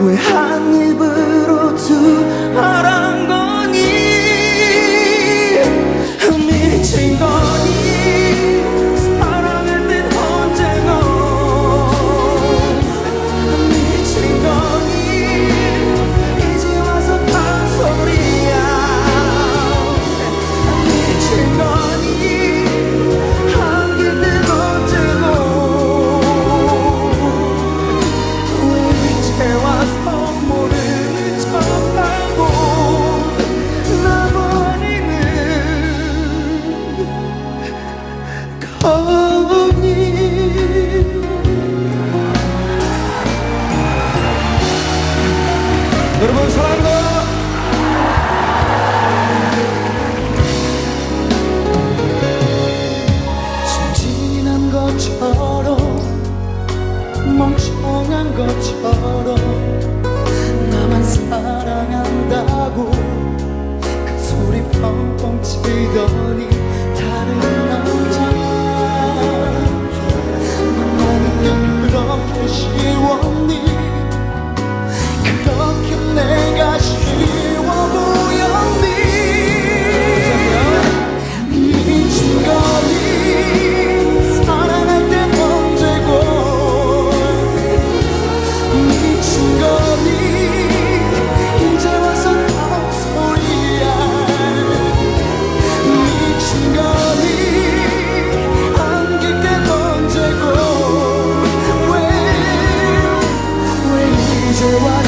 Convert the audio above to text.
We have 것처럼 나만 사랑한다고 그 소리 펑펑 치더니 to us.